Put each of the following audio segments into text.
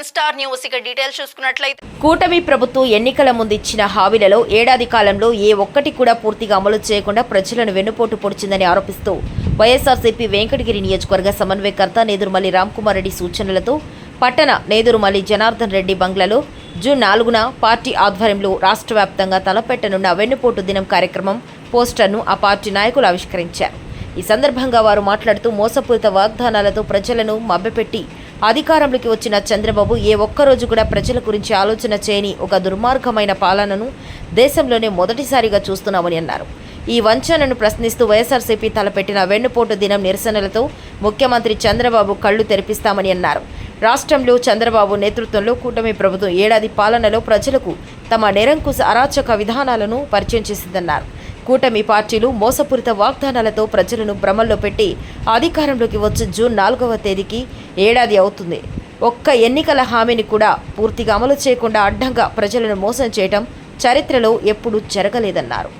N star news. ఇక details చూసుకున్నట్లయితే కూటమి ప్రభుత్వం ఎన్నికల ముందు ఇచ్చిన హామీలలో ఏడాది కాలంలో ఏ ఒక్కటి కూడా పూర్తిగా అమలు చేయకుండా ప్రజలను వెన్నుపోటు పొడిచిందని ఆరోపిస్తూ వైఎస్ఆర్సీపీ వెంకటగిరి నియోజకవర్గ సమన్వయకర్త నేదురుమల్లి రామ్కుమార్ రెడ్డి సూచనలతో పట్టణ నేదురుమల్లి జనార్దన్ రెడ్డి బంగ్లాలో జూన్ నాలుగున పార్టీ ఆధ్వర్యంలో రాష్ట్ర వ్యాప్తంగా తలపెట్టనున్న వెన్నుపోటు దినం కార్యక్రమం పోస్టర్ను ఆ పార్టీ నాయకులు ఆవిష్కరించారు. ఈ సందర్భంగా వారు మాట్లాడుతూ మోసపూరిత వాగ్దానాలతో ప్రజలను మభ్యపెట్టి అధికారంలోకి వచ్చిన చంద్రబాబు ఏ ఒక్కరోజు కూడా ప్రజల గురించి ఆలోచన చేయని ఒక దుర్మార్గమైన పాలనను దేశంలోనే మొదటిసారిగా చూస్తున్నామని అన్నారు. ఈ వంచనను ప్రశ్నిస్తూ వైఎస్ఆర్సీపీ తలపెట్టిన వెన్నుపోటు దినం నిరసనలతో ముఖ్యమంత్రి చంద్రబాబు కళ్ళు తెరిపిస్తామని అన్నారు. రాష్ట్రంలో చంద్రబాబు నేతృత్వంలో కూటమి ప్రభుత్వం ఏడాది పాలనలో ప్రజలకు తమ నిరంకుశ అరాచక విధానాలను పరిచయం చేసిందన్నారు. కూటమి పార్టీలు మోసపూరిత వాగ్దానాలతో ప్రజలను భ్రమల్లో పెట్టి అధికారంలోకి వచ్చి జూన్ నాలుగవ తేదీకి ఏడాది అవుతుంది. ఒక్క ఎన్నికల హామీని కూడా పూర్తిగా అమలు చేయకుండా అడ్డంగా ప్రజలను మోసం చేయటం చరిత్రలో ఎప్పుడూ జరగలేదన్నారు.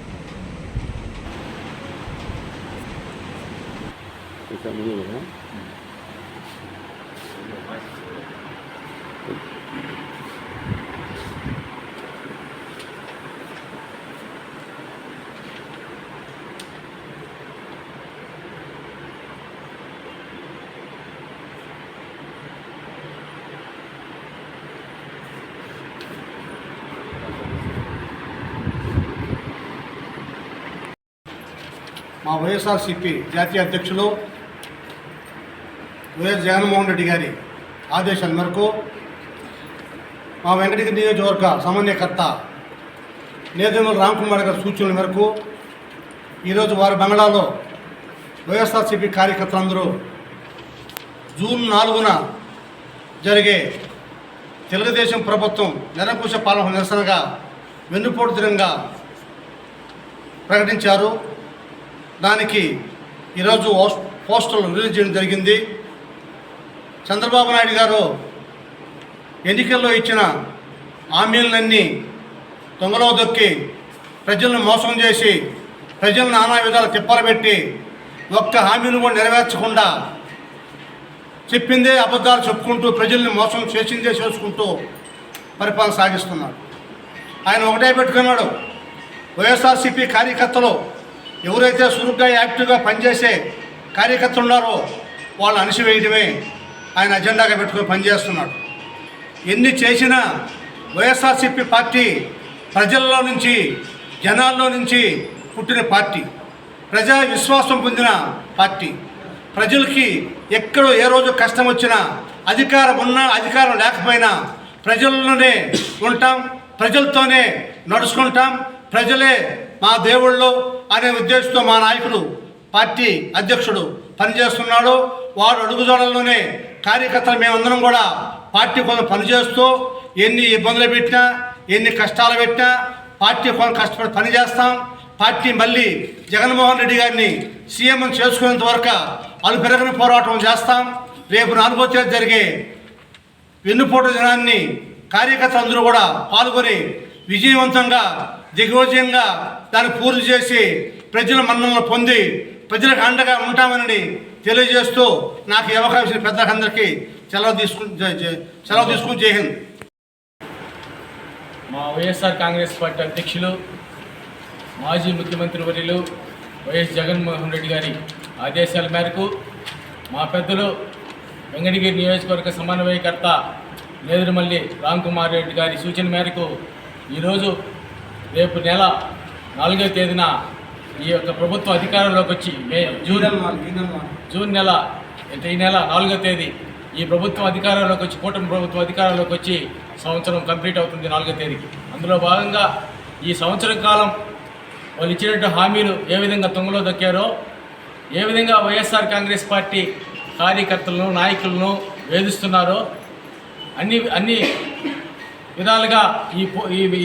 మా వైఎస్ఆర్సిపి జాతీయ అధ్యక్షులు వైఎస్ జగన్మోహన్ రెడ్డి గారి ఆదేశాల మేరకు మా వెంకటగిరి నియోజకవర్గ సమన్వయకర్త నేతృత్వ రామ్కుమార్ గారి సూచనల మేరకు ఈరోజు వారి బంగ్లాలో వైఎస్ఆర్సిపి కార్యకర్తలందరూ జూన్ నాలుగున జరిగే తెలుగుదేశం ప్రభుత్వం నిరంకుశ పాలన నిరసనగా వెన్నుపోటు దినంగా ప్రకటించారు. దానికి ఈరోజు పోస్- పోస్టర్లు రిలీజ్ చేయడం జరిగింది. చంద్రబాబు నాయుడు గారు ఎన్నికల్లో ఇచ్చిన హామీలన్నీ దొంగలో దొక్కి ప్రజలను మోసం చేసి ప్రజలను నానా విధాలు తిప్పలబెట్టి ఒక్క హామీని కూడా నెరవేర్చకుండా చెప్పిందే అబద్ధాలు చెప్పుకుంటూ ప్రజల్ని మోసం చేసిందే చేసుకుంటూ పరిపాలన సాగిస్తున్నాడు ఆయన ఒకటే పెట్టుకున్నాడు. వైఎస్ఆర్సీపీ కార్యకర్తలు ఎవరైతే చురుగ్గా యాక్టివ్గా పనిచేసే కార్యకర్తలు ఉన్నారో వాళ్ళు అణిసివేయడమే ఆయన అజెండాగా పెట్టుకుని పనిచేస్తున్నాడు. ఎన్ని చేసినా వైఎస్ఆర్సీపీ పార్టీ ప్రజల్లో నుంచి జనాల్లో నుంచి పుట్టిన పార్టీ. ప్రజా విశ్వాసం పొందిన పార్టీ. ప్రజలకి ఎక్కడో ఏ రోజు కష్టం వచ్చినా అధికారం ఉన్నా అధికారం లేకపోయినా ప్రజల్లోనే ఉంటాం ప్రజలతోనే నడుచుకుంటాం. ప్రజలే మా దేవుళ్ళు అనే ఉద్దేశంతో మా నాయకుడు పార్టీ అధ్యక్షుడు పనిచేస్తున్నాడు. వారు అడుగుజాడల్లోనే కార్యకర్తలు మేమందరం కూడా పార్టీ కోసం పనిచేస్తూ ఎన్ని ఇబ్బందులు పెట్టినా ఎన్ని కష్టాలు పెట్టినా పార్టీ కోసం కష్టపడి పనిచేస్తాం. పార్టీ మళ్ళీ జగన్మోహన్ రెడ్డి గారిని సీఎం చేసుకునేంత వరకు అలుపెరగని పోరాటం చేస్తాం. రేపు నాలుగో తేదీ జరిగే వెన్నుపోటు దినాన్ని కార్యకర్తలు అందరూ కూడా పాల్గొని విజయవంతంగా దిగ్విజయంగా దాన్ని పూర్తి చేసి ప్రజల మన్నలను పొంది ప్రజలకు అండగా ఉంటామని తెలియజేస్తూ నాకు అవకాశం పెద్దలందరికీ సెలవు తీసుకుని సెలవు తీసుకుని జైహింద్ మా వైఎస్ఆర్ కాంగ్రెస్ పార్టీ అధ్యక్షులు మాజీ ముఖ్యమంత్రి వర్యులు వైఎస్ జగన్మోహన్ రెడ్డి గారి ఆదేశాల మేరకు మా పెద్దలు వెంకటగిరి నియోజకవర్గ సమన్వయకర్త నేదురుమల్లి రామ్ కుమార్ రెడ్డి గారి సూచన మేరకు ఈరోజు రేపు నెల నాలుగవ తేదీన ఈ యొక్క ప్రభుత్వం అధికారంలోకి వచ్చి మే జూన్ జూన్ నెల అంటే ఈ నెల నాలుగో తేదీ ఈ ప్రభుత్వం అధికారంలోకి వచ్చి కూటమి ప్రభుత్వం అధికారంలోకి వచ్చి సంవత్సరం కంప్లీట్ అవుతుంది నాలుగో తేదీకి. అందులో భాగంగా ఈ సంవత్సరం కాలం వాళ్ళు ఇచ్చినట్టు హామీలు ఏ విధంగా తొంగలో దొక్కారో ఏ విధంగా వైఎస్ఆర్ కాంగ్రెస్ పార్టీ కార్యకర్తలను నాయకులను వేధిస్తున్నారో అన్ని అన్ని విధాలుగా ఈ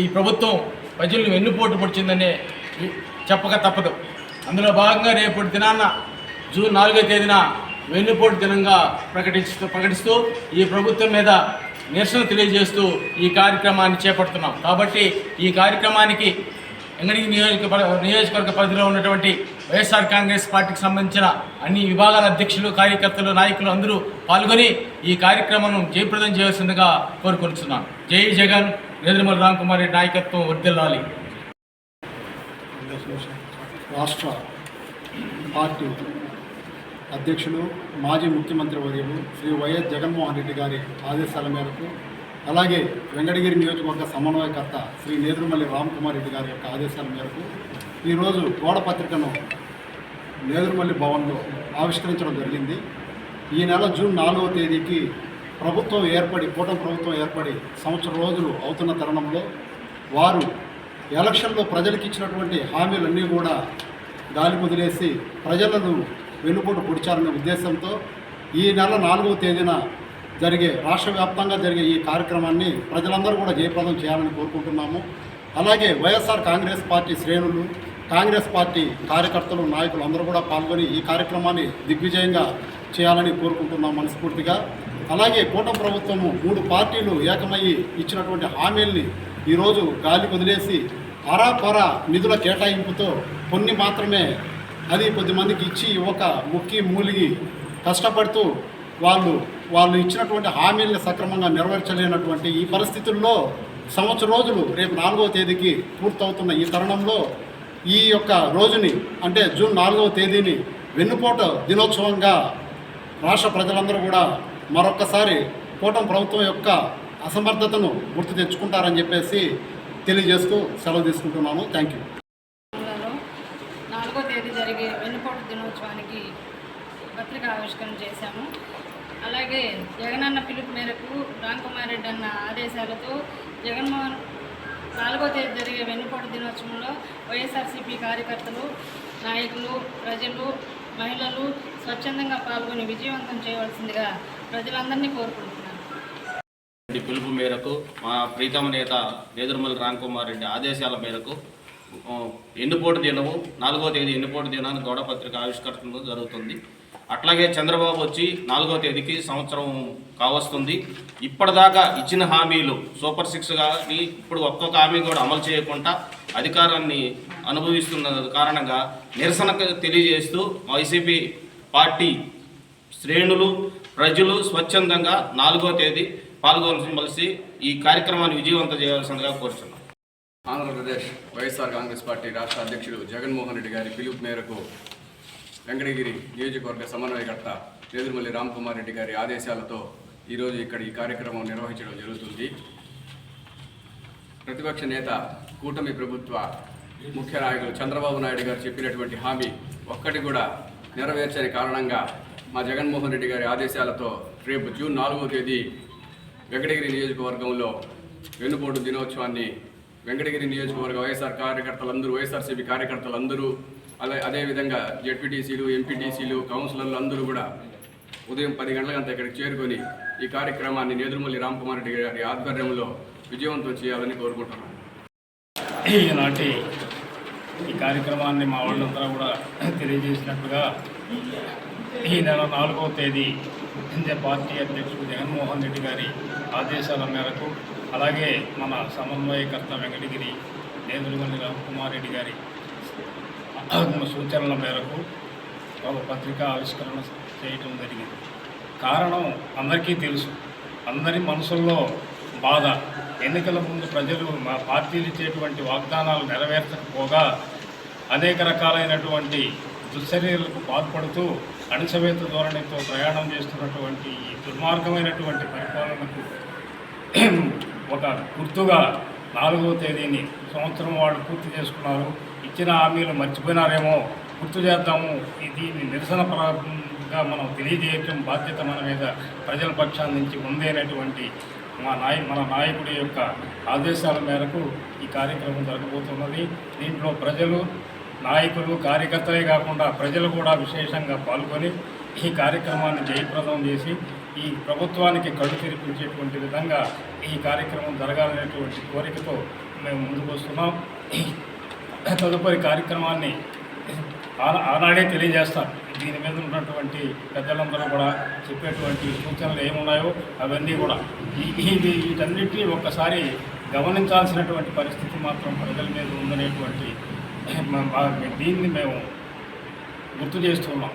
ఈ ప్రభుత్వం ప్రజలను వెన్నుపోటు పొడిచిందనే చెప్పక తప్పదు. అందులో భాగంగా రేపటి దినాన్న జూన్ నాలుగో తేదీన వెన్నుపోటు దినంగా ప్రకటిస్తూ ప్రకటిస్తూ ఈ ప్రభుత్వం మీద నిరసన తెలియజేస్తూ ఈ కార్యక్రమాన్ని చేపడుతున్నాం. కాబట్టి ఈ కార్యక్రమానికి ఎంగడికి నియోజక నియోజకవర్గ పరిధిలో ఉన్నటువంటి వైఎస్ఆర్ కాంగ్రెస్ పార్టీకి సంబంధించిన అన్ని విభాగాల అధ్యక్షులు కార్యకర్తలు నాయకులు అందరూ పాల్గొని ఈ కార్యక్రమం జయప్రదం చేయాల్సిందిగా కోరుకుంటున్నాను జై జగన్ నేదురుమల రామ్ కుమార్ రెడ్డి నాయకత్వం వర్దిల్లాలి. రాష్ట్ర పార్టీ అధ్యక్షులు మాజీ ముఖ్యమంత్రి వర్యులు శ్రీ వైఎస్ జగన్మోహన్ రెడ్డి గారి ఆదేశాల మేరకు అలాగే వెంకటగిరి నియోజకవర్గ సమన్వయకర్త శ్రీ నేదురుమల్లి రామ్కుమార్ రెడ్డి గారి యొక్క ఆదేశాల మేరకు ఈరోజు గోడ పత్రికను నేదురుమల్లి భవన్లో ఆవిష్కరించడం జరిగింది. ఈ నెల జూన్ నాలుగవ తేదీకి ప్రభుత్వం ఏర్పడి కూటమి ప్రభుత్వం ఏర్పడి సంవత్సరం రోజులు అవుతున్న తరుణంలో వారు ఎలక్షన్లో ప్రజలకు ఇచ్చినటువంటి హామీలన్నీ కూడా గాలి కుదిలేసి ప్రజలను వెన్నుపోటు పొడిచారనే ఉద్దేశంతో ఈ నెల నాలుగవ తేదీన జరిగే రాష్ట్ర వ్యాప్తంగా జరిగే ఈ కార్యక్రమాన్ని ప్రజలందరూ కూడా జయప్రదం చేయాలని కోరుకుంటున్నాము. అలాగే వైఎస్ఆర్ కాంగ్రెస్ పార్టీ శ్రేణులు కాంగ్రెస్ పార్టీ కార్యకర్తలు నాయకులు అందరూ కూడా పాల్గొని ఈ కార్యక్రమాన్ని దిగ్విజయంగా చేయాలని కోరుకుంటున్నాం మనస్ఫూర్తిగా. అలాగే కూటమి ప్రభుత్వము మూడు పార్టీలు ఏకమయ్యి ఇచ్చినటువంటి హామీల్ని ఈరోజు గాలి వదిలేసి అరాపర నిధుల కేటాయింపుతో కొన్ని మాత్రమే అది కొద్దిమందికి ఇచ్చి ఒక ముక్కి మూలిగి కష్టపడుతూ వాళ్ళు వాళ్ళు ఇచ్చినటువంటి హామీల్ని సక్రమంగా నెరవేర్చలేనటువంటి ఈ పరిస్థితుల్లో సంవత్సరం రోజులు రేపు నాలుగవ తేదీకి పూర్తవుతున్న ఈ తరుణంలో ఈ యొక్క రోజుని అంటే జూన్ నాలుగవ తేదీని వెన్నుపోట దినోత్సవంగా రాష్ట్ర ప్రజలందరూ కూడా మరొక్కసారి కూటమి ప్రభుత్వం యొక్క అసమర్థతను గుర్తు తెచ్చుకుంటారని చెప్పేసి తెలియజేస్తూ సెలవు తీసుకుంటున్నాను. థ్యాంక్ యూ నాలుగో తేదీ జరిగే వెన్నుపోటు దినోత్సవానికి పత్రిక ఆవిష్కరణ చేశాము. అలాగే జగనన్న పిలుపు మేరకు రామ్కుమార్ రెడ్డి అన్న ఆదేశాలతో జగన్మోహన్ నాలుగో తేదీ జరిగే వెన్నుపోటు దినోత్సవంలో వైఎస్ఆర్సీపీ కార్యకర్తలు నాయకులు ప్రజలు మహిళలు స్వచ్ఛందంగా పాల్గొని విజయవంతం చేయవలసిందిగా ప్రజలందరినీ కోరుకుంటున్నాను. పిలుపు మేరకు మా ప్రీతమ నేత నేదురుమల్లి రామ్కుమార్ రెడ్డి ఆదేశాల మేరకు ఎన్నుపోటు దినము నాలుగో తేదీ ఎన్నుపోటు దినాన్ని గౌడపత్రిక పత్రిక ఆవిష్కరించడం జరుగుతుంది. అట్లాగే చంద్రబాబు వచ్చి నాలుగో తేదీకి సంవత్సరం కావస్తుంది. ఇప్పటిదాకా ఇచ్చిన హామీలు సూపర్ సిక్స్ కానీ ఇప్పుడు ఒక్కొక్క హామీ కూడా అమలు చేయకుండా అధికారాన్ని అనుభవిస్తున్న కారణంగా నిరసన తెలియజేస్తూ వైసీపీ పార్టీ శ్రేణులు ప్రజలు స్వచ్ఛందంగా నాలుగో తేదీ పాల్గొనవలసి ఈ కార్యక్రమాన్ని విజయవంతం చేయాల్సిందిగా కోరుతున్నాం ఆంధ్రప్రదేశ్ వైఎస్ఆర్ కాంగ్రెస్ పార్టీ రాష్ట్ర అధ్యక్షుడు జగన్మోహన్ రెడ్డి గారి పిలుపు మేరకు వెంకటగిరి నియోజకవర్గ సమన్వయకర్త నేదురుమల్లి రామ్కుమార్ రెడ్డి గారి ఆదేశాలతో ఈరోజు ఇక్కడ ఈ కార్యక్రమం నిర్వహించడం జరుగుతుంది. ప్రతిపక్ష నేత కూటమి ప్రభుత్వ ముఖ్య నాయకులు చంద్రబాబు నాయుడు గారు చెప్పినటువంటి హామీ ఒక్కటి కూడా నెరవేర్చని కారణంగా మా జగన్మోహన్ రెడ్డి గారి ఆదేశాలతో రేపు జూన్ నాలుగో తేదీ వెంకటగిరి నియోజకవర్గంలో వెన్నుపోటు దినోత్సవాన్ని వెంకటగిరి నియోజకవర్గ వైఎస్ఆర్ కార్యకర్తలందరూ వైఎస్ఆర్సీపీ కార్యకర్తలందరూ అలా అదేవిధంగా జెడ్పీటీసీలు ఎంపీటీసీలు కౌన్సిలర్లు అందరూ కూడా ఉదయం పది గంటలకంతా ఇక్కడికి చేరుకొని ఈ కార్యక్రమాన్ని నేదురుమల్లి రామకుమార్ రెడ్డి గారి ఆధ్వర్యంలో విజయవంతం చేయాలని కోరుకుంటున్నాను ఈనాటి ఈ కార్యక్రమాన్ని మా వాళ్ళందరూ కూడా తెలియజేసినట్టుగా ఈ నెల నాలుగవ తేదీ ఇండియా పార్టీ అధ్యక్షుడు జగన్మోహన్ రెడ్డి గారి ఆదేశాల మేరకు అలాగే మన సమన్వయకర్త వెంకటగిరి నేదురుమల్లి రామకుమార్ రెడ్డి గారి సూచనల మేరకు ఒక పత్రికా ఆవిష్కరణ చేయటం జరిగింది. కారణం అందరికీ తెలుసు. అందరి మనసుల్లో బాధ. ఎన్నికల ముందు ప్రజలు మా పార్టీలు ఇచ్చేటువంటి వాగ్దానాలు నెరవేర్చకపోగా అనేక రకాలైనటువంటి దుశ్చర్యలకు పాల్పడుతూ అణిసవేత ధోరణితో ప్రయాణం చేస్తున్నటువంటి ఈ దుర్మార్గమైనటువంటి పరిపాలనకు ఒక గుర్తుగా నాలుగవ తేదీని సంవత్సరం వాళ్ళు పూర్తి చేసుకున్నారు. ఇచ్చిన హామీలు మర్చిపోయినారేమో గుర్తు చేద్దాము. దీన్ని నిరసన పరంగా మనం తెలియజేయటం బాధ్యత మన మీద ప్రజల పక్షాల నుంచి ఉంది అనేటువంటి మా నాయ మన నాయకుడి యొక్క ఆదేశాల మేరకు ఈ కార్యక్రమం జరగబోతున్నది. దీంట్లో ప్రజలు నాయకులు కార్యకర్తలే కాకుండా ప్రజలు కూడా విశేషంగా పాల్గొని ఈ కార్యక్రమాన్ని జయప్రదం చేసి ఈ ప్రభుత్వానికి కళ్ళు తెరిపించేటువంటి విధంగా ఈ కార్యక్రమం జరగాలనేటువంటి కోరికతో మేము ముందుకు వస్తున్నాం. తదుపరి కార్యక్రమాన్ని ఆనాడే తెలియజేస్తాం. దీని మీద ఉన్నటువంటి పెద్దలందరూ కూడా చెప్పేటువంటి సూచనలు ఏమున్నాయో అవన్నీ కూడా. ఇది వీటన్నిటినీ ఒక్కసారి గమనించాల్సినటువంటి పరిస్థితి మాత్రం ప్రజల మీద ఉందనేటువంటి దీన్ని మేము గుర్తు చేస్తున్నాం.